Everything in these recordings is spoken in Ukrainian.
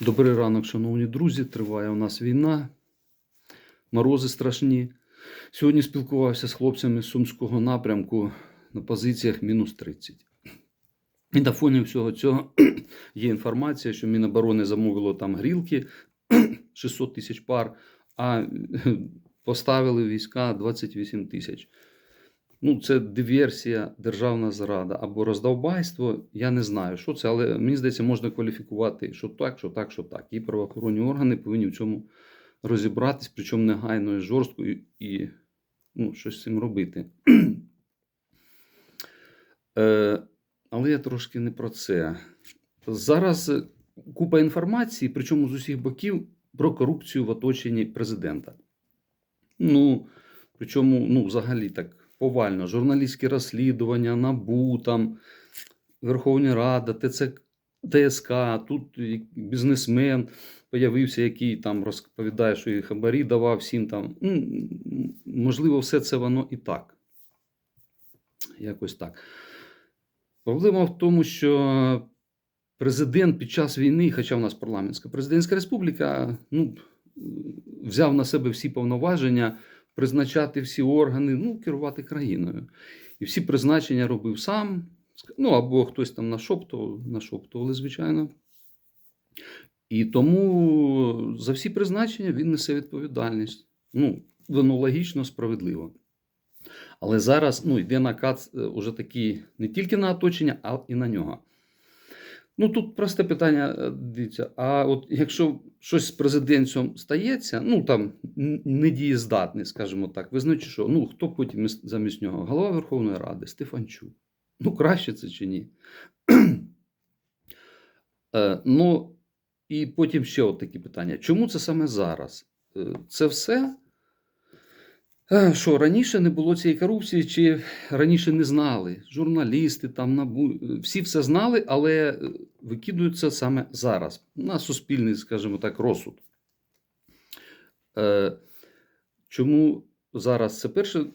Добрий ранок, шановні друзі. Триває у нас війна, морози страшні. Сьогодні спілкувався з хлопцями з Сумського напрямку на позиціях мінус 30. І на фоні всього цього є інформація, що Міноборони замовило там грілки 600 тисяч пар, а поставили війська 28 тисяч. Ну, це диверсія, державна зрада або роздовбайство. Я не знаю, що це, але мені здається, можна кваліфікувати, що так, що так, що так. І правоохоронні органи повинні в цьому розібратись, причому негайно і жорстко, і, і ну, щось з цим робити. е, але я трошки не про це. Зараз купа інформації, причому з усіх боків, про корупцію в оточенні президента. Ну, причому, ну, взагалі так повально. Журналістські розслідування, НАБУ, там, Верховна Рада, ТЦК, ТСК, тут бізнесмен появився, який там розповідає, що і хабарі давав всім там. Ну, можливо, все це воно і так. Якось так. Проблема в тому, що президент під час війни, хоча в нас парламентська президентська республіка, ну, взяв на себе всі повноваження призначати всі органи, ну, керувати країною. І всі призначення робив сам. Ну, або хтось там нашоптував, нашоптували, звичайно. І тому за всі призначення він несе відповідальність. Ну, воно логічно, справедливо. Але зараз ну, йде накат уже такий не тільки на оточення, а і на нього. Ну тут просте питання, дивіться, а от якщо щось з президентом стається, ну там недієздатний, скажімо так, ви знаєте, що ну хто потім замість нього? Голова Верховної Ради Стефанчук. Ну, краще це чи ні? е, ну, і потім ще от такі питання. Чому це саме зараз? Е, це все. Е, Що раніше не було цієї корупції, чи раніше не знали? Журналісти там набу всі все знали, але викидуються саме зараз на суспільний, скажімо так, розсуд. Е, Чому зараз це перше?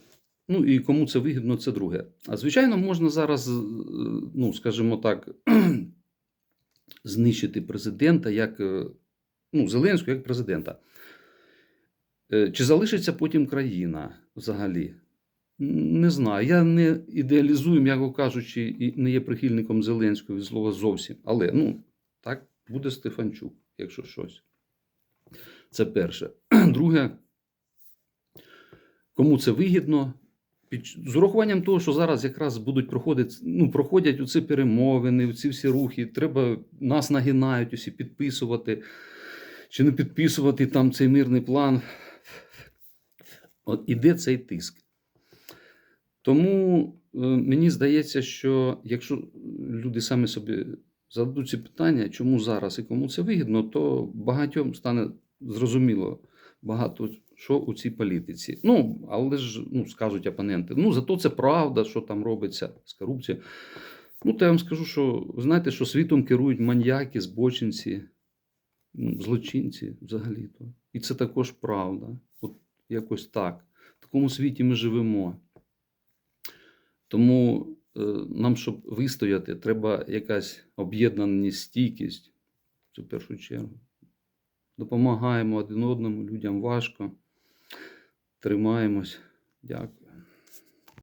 Ну і кому це вигідно, це друге. А звичайно, можна зараз, ну, скажімо так, знищити президента як ну, Зеленського як президента. Чи залишиться потім країна взагалі? Не знаю. Я не ідеалізую, м'яко кажучи, і не є прихильником Зеленського від слова зовсім. Але ну, так буде Стефанчук, якщо щось. Це перше. Друге, кому це вигідно? З урахуванням того, що зараз якраз будуть проходити, ну, проходять оці перемовини, ці всі рухи, треба нас нагинають усі підписувати чи не підписувати там цей мирний план. От іде цей тиск. Тому е, мені здається, що якщо люди самі собі зададуть ці питання, чому зараз і кому це вигідно, то багатьом стане зрозуміло багато що у цій політиці. Ну, але ж ну, скажуть опоненти, ну зато це правда, що там робиться з корупцією. Ну, то я вам скажу, що знаєте, що світом керують маньяки, збочинці, ну, злочинці взагалі-то. І це також правда. От якось так. В такому світі ми живемо. Тому е, нам, щоб вистояти, треба якась об'єднаність, стійкість в першу чергу. Допомагаємо один одному, людям важко. Тримаємось. Дякую.